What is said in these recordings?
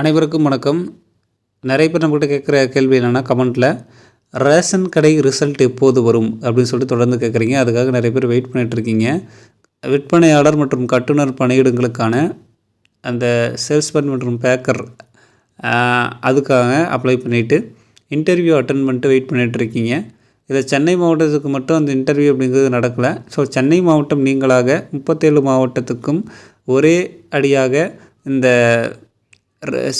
அனைவருக்கும் வணக்கம். நிறைய பேர் நம்மகிட்ட கேட்குற கேள்வி என்னென்னா கமெண்ட்டில் ரேஷன் கடை ரிசல்ட் எப்போது வரும்? அப்படின்னு சொல்லிட்டு தொடர்ந்து கேட்குறீங்க. அதுக்காக நிறைய பேர் வெயிட் பண்ணிகிட்ருக்கீங்க இருக்கீங்க. விற்பனையாளர் மற்றும் கட்டுனர் பணியிடங்களுக்கான அந்த சேல்ஸ்மேன் மற்றும் பேக்கர் அதுக்காக அப்ளை பண்ணிவிட்டு இன்டர்வியூ அட்டன் பண்ணிட்டு வெயிட் பண்ணிகிட்ருக்கீங்க இருக்கீங்க. இதில் சென்னை மாவட்டத்துக்கு மட்டும் அந்த இன்டர்வியூ அப்படிங்கிறது நடக்கலை. ஸோ சென்னை மாவட்டம் நீங்களாக முப்பத்தேழு மாவட்டத்துக்கும் ஒரே அடியாக இந்த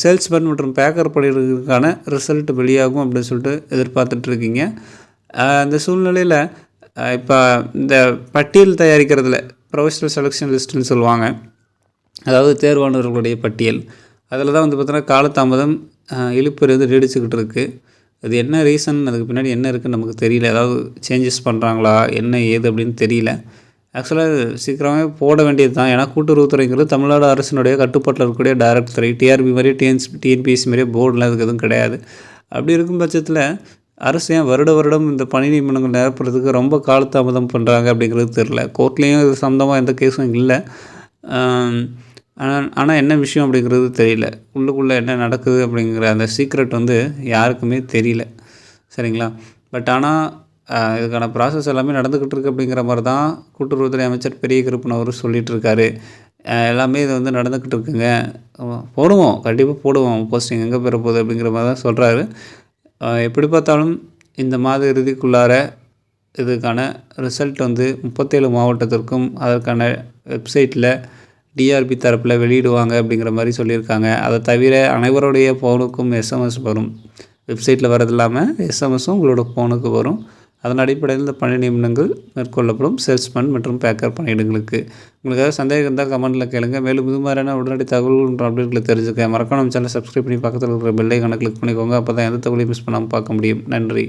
சேல்ஸ்மேன் மற்றும் பேக்கர் பணிகளுக்கான ரிசல்ட் வெளியாகும் அப்படின்னு சொல்லிட்டு எதிர்பார்த்துட்ருக்கீங்க. அந்த சூழ்நிலையில் இப்போ இந்த பட்டியல் தயாரிக்கிறதுல ப்ரொஃபஷனல் செலெக்ஷன் லிஸ்ட்டுன்னு சொல்லுவாங்க. அதாவது தேர்வானவர்களுடைய பட்டியல். அதில் தான் வந்து பார்த்தோன்னா காலதாமதம் ஆஹ் இழுப்பு வந்து நீடிச்சுக்கிட்டு இருக்குது அது என்ன ரீசன் அதுக்கு பின்னாடி என்ன இருக்குன்னு நமக்கு தெரியல. ஏதாவது சேஞ்சஸ் பண்ணுறாங்களா என்ன ஏது அப்படின்னு தெரியல. ஆக்சுவலாக சீக்கிரமே போட வேண்டியது தான் ஏன்னா கூட்டுறவுத்துறைங்கிறது தமிழ்நாடு அரசினுடைய கட்டுப்பாட்டில் இருக்கக்கூடிய டைரக்ட் துறை. டிஆர்பி மாதிரியே டிஎன்ஸ் டிஎன்பிஎஸ்சி மாதிரியே போர்டெலாம் அதுக்கு எதுவும் கிடையாது. அப்படி இருக்கும் பட்சத்தில் அரசு ஏன் வருட வருடம் இந்த பணி நியமனங்கள் நிரப்புறதுக்கு ரொம்ப காலதாமதம் பண்ணுறாங்க அப்படிங்கிறது தெரில கோர்ட்லேயும் இது சம்மந்தமாக எந்த கேஸும் இல்லை. ஆனால் ஆனால் என்ன விஷயம் அப்படிங்கிறது தெரியல. உள்ளுக்குள்ளே என்ன நடக்குது அப்படிங்கிற அந்த சீக்ரெட் வந்து யாருக்குமே தெரியல. சரிங்களா? பட் ஆனால் இதுக்கான ப்ராசஸ் எல்லாமே நடந்துக்கிட்டு இருக்கு அப்படிங்கிற மாதிரி தான் கூட்டுறவுத்துறை அமைச்சர் பெரிய கருப்பன் அவர் இருக்காரு எல்லாமே இது வந்து நடந்துக்கிட்டு இருக்குங்க போடுவோம். கண்டிப்பாக போடுவோம். போஸ்டிங் எங்கே பெற போகுது அப்படிங்கிற மாதிரி தான் சொல்கிறாரு எப்படி பார்த்தாலும் இந்த மாத இறுதிக்குள்ளார இதுக்கான ரிசல்ட் வந்து முப்பத்தேழு மாவட்டத்திற்கும் அதற்கான வெப்சைட்டில் டிஆர்பி தரப்பில் வெளியிடுவாங்க அப்படிங்கிற மாதிரி சொல்லியிருக்காங்க. அதை தவிர அனைவருடைய ஃபோனுக்கும் எஸ்எம்எஸ் வரும். வெப்சைட்டில் வரது இல்லாமல் எஸ்எம்எஸும் உங்களோட ஃபோனுக்கு வரும். அதன் அடிப்படையில் இந்த பணி நியமனங்கள் மேற்கொள்ளப்படும் சேல்ஸ்மேன் மற்றும் பேக்கர் பணியிடங்களுக்கு. உங்களுக்கு ஏதாவது சந்தேகம் இருந்தால் கமெண்ட்டில் கேளுங்க. மேலும் இது மாதிரியான உடனடி தகவல்கள் அப்டேட்களை தெரிஞ்சுக்க மறக்காம சேனல் சப்ஸ்கிரைப் பண்ணி பக்கத்தில் இருக்கிற பெல்லை கணக்கு கிளிக் பண்ணிக்கோங்க. அப்போ தான் எந்த தகவலையும் மிஸ் பண்ணாமல் பார்க்க முடியும். நன்றி.